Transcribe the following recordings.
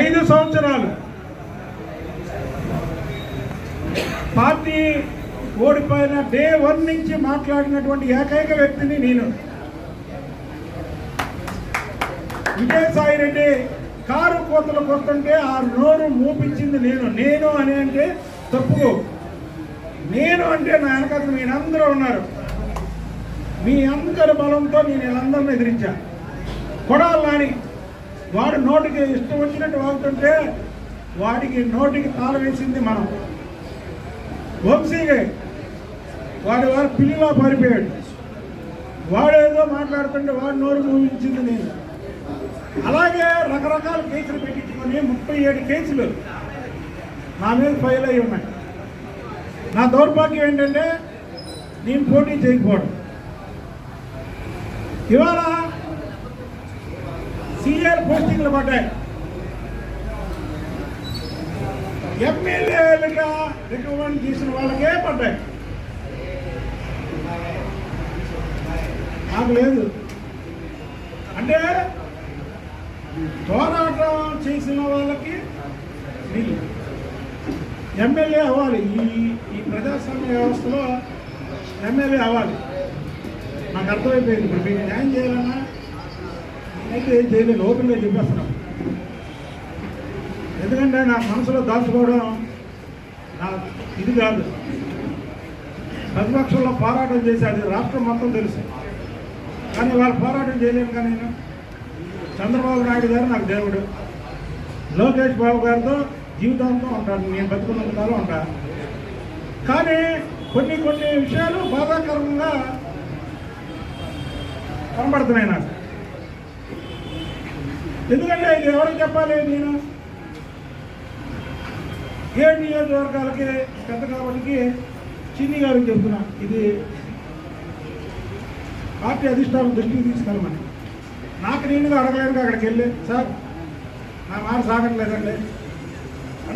ఐదు సంవత్సరాలు. పార్టీ ఓడిపోయిన డే వన్ నుంచి మాట్లాడినటువంటి ఏకైక వ్యక్తిని నేను. విజయసాయి రెడ్డి కారు కోతలు కొడుతుంటే ఆ నోరు మూపించింది నేను. నేను అని అంటే తప్పు నేను అంటే నా వెనకాల మీరందరూ ఉన్నారు. మీ అందరి బలంతో నేను వీళ్ళందరిని ఎదిరించా. కొడాలి నాని. వాడు నోటికి ఇష్టం వచ్చినట్టు వాగుతుంటే వాడికి నోటికి తాళ వేసింది మనం. వంశీగే వాడు వారు పిల్లిలా పారిపోయాడు. వాడేదో మాట్లాడుతుంటే వాడు నోరు మూపించింది నేను. అలాగే రకరకాల కేసులు పెట్టించుకొని ముప్పై ఏడు కేసులు నా మీద ఫైల్ అయి ఉన్నాయి. నా దౌర్భాగ్యం ఏంటంటే నేను పోటీ చేయకపోవడం. ఇవాళ సీఆర్ పోస్టింగ్లు పడ్డాయి. ఎమ్మెల్యేలుగా రికమెండ్ చేసిన వాళ్ళకే పడ్డాయి. నాకు లేదు. అంటే పోరాటం చేసిన వాళ్ళకి నీళ్ళు ఎమ్మెల్యే అవ్వాలి. ఈ ఈ ప్రజాస్వామ్య వ్యవస్థలో ఎమ్మెల్యే అవ్వాలి. నాకు అర్థమైపోయింది. ఇప్పుడు మీకు న్యాయం చేయాలన్నా అయితే ఏం చేయలేదు ఓపెన్గా చెప్పేస్తున్నాం. ఎందుకంటే నా మనసులో దాచుకోవడం నా ఇది కాదు. ప్రతిపక్షంలో పోరాటం చేసి అది రాష్ట్రం మొత్తం తెలుసు. కానీ వాళ్ళు పోరాటం చేయలేను కానీ నేను. చంద్రబాబు నాయుడు గారు నాకు దేవుడు. లోకేష్ బాబు గారితో జీవితాంతం ఉంటాను. నేను బతుకున్నంతకాలం ఉంటాను. కానీ కొన్ని కొన్ని విషయాలు బాధాకరంగా కనబడుతున్నాయి నాకు. ఎందుకంటే ఇది ఎవరికి చెప్పాలి నేను? ఏడు నియోజకవర్గాలకి పెద్ద కాబట్టి చిన్ని గారికి చెప్తున్నా. ఇది పార్టీ అధిష్టానం దృష్టికి తీసుకెళ్ళమని. నాకు నేనుగా అడగలేను అక్కడికి వెళ్ళి. సార్ నా మాట సాగట్లేదండి.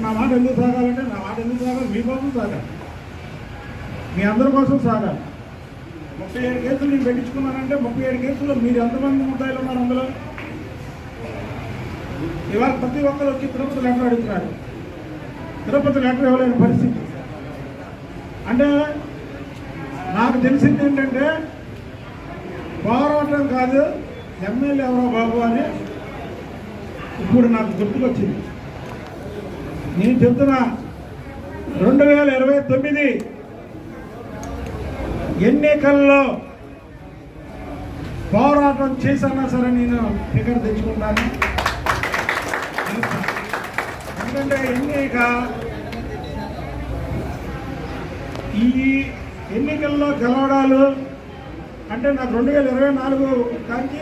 నా మాట ఎందుకు సాగాలంటే నా మాట ఎందుకు సాగాలి? మీకోసం సాగాలి. మీ అందరి కోసం సాగాలి. ముప్పై ఏడు కేసులు నేను పెట్టించుకున్నానంటే ముప్పై ఏడు కేసులు మీరు ఎంతమంది ముద్దాయిలు ఉన్నారు అందులో ఇవాళ ప్రతి ఒక్కరు వచ్చి తిరుపతి లెటర్ అడుగుతున్నారు. తిరుపతి లెటర్ ఇవ్వలేని పరిస్థితి. అంటే నాకు తెలిసింది ఏంటంటే పోరాటం కాదు ఎమ్మెల్యే ఎవరో బాబు అని ఇప్పుడు నాకు గుర్తుకొచ్చింది. నేను చెప్తున్నా రెండు వేల ఇరవై తొమ్మిది ఎన్నికల్లో పోరాటం చేశానా సరే నేను టికెట్ తెచ్చుకుంటాను. ఎందుకంటే ఎన్నిక ఈ ఎన్నికల్లో గెలవడాలు అంటే నాకు రెండు వేల ఇరవై నాలుగు కాంచి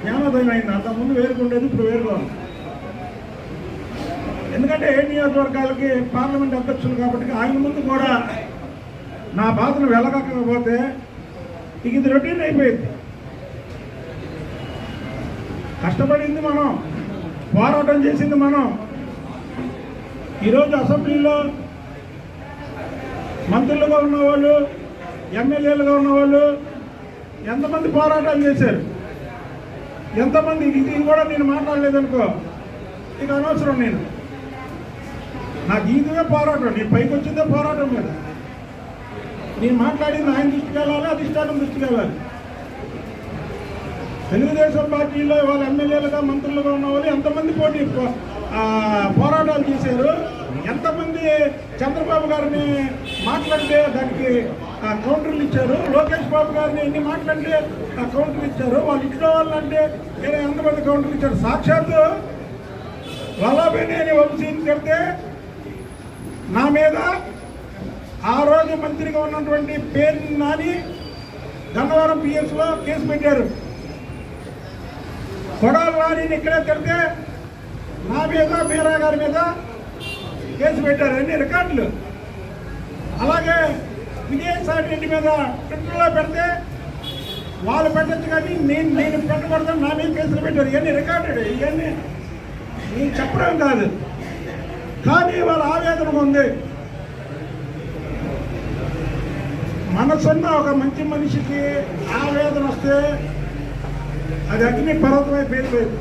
జ్ఞానోదయం అయింది అంతకుముందు వేరుకుండేది ఇప్పుడు వేరుగా ఎందుకంటే ఏ నియోజకవర్గాలకి పార్లమెంట్ అధ్యక్షులు కాబట్టి ఆయన ముందు కూడా నా బాధను వెళ్ళకపోతే ఇక ఇది రొటీన్ అయిపోయింది. కష్టపడింది మనం పోరాటం చేసింది మనం. ఈరోజు అసెంబ్లీలో మంత్రులుగా ఉన్నవాళ్ళు ఎమ్మెల్యేలుగా ఉన్నవాళ్ళు ఎంతమంది పోరాటాలు చేశారు? ఎంతమంది? ఇది కూడా నేను మాట్లాడలేదనుకో ఇక అనవసరం నేను. నాకు ఇదివే పోరాటం నేను పైకి వచ్చిందే పోరాటం మీద నేను మాట్లాడింది ఆయన దృష్టికి వెళ్ళాలి అధిష్టానం దృష్టికి వెళ్ళాలి? తెలుగుదేశం పార్టీలో వాళ్ళ ఎమ్మెల్యేలుగా మంత్రులుగా ఉన్న వాళ్ళు ఎంతమంది పోటీ పోరాటాలు చేశారు. ఎంతమంది చంద్రబాబు గారిని మాట్లాడితే దానికి కౌంటర్లు ఇచ్చారు. లోకేష్ బాబు గారిని ఎన్ని మాట్లాడితే ఆ, కౌంటర్లు ఇచ్చారు. వాళ్ళ ఇంట్లో వాళ్ళంటే నేను ఎంతమంది కౌంటర్లు ఇచ్చారు. సాక్షాత్తు వల్లభనేని వంశీని చెప్తే నా మీద ఆ రోజు మంత్రిగా ఉన్నటువంటి పేరు నాని గన్నవరం పిఎస్లో కేసు పెట్టారు. కొడాలి నానిని ఇక్కడే తిడితే నా మీద మీరా గారి మీద కేసు పెట్టారు. అన్ని రికార్డులు. అలాగే విజయసాయి రెడ్డి మీద ట్విట్టర్లో పెడితే వాళ్ళు పెట్టచ్చు కానీ నేను నేను పెట్టకూడదని నా మీద కేసులు పెట్టారు. ఇవన్నీ రికార్డెడ్ ఇవన్నీ నేను చెప్పడం కాదు. కానీ వాళ్ళ ఆవేదన ఉంది. మనసున్న ఒక మంచి మనిషికి ఆవేదన వస్తే అది అగ్ని పర్వతమై పేలిపోయింది.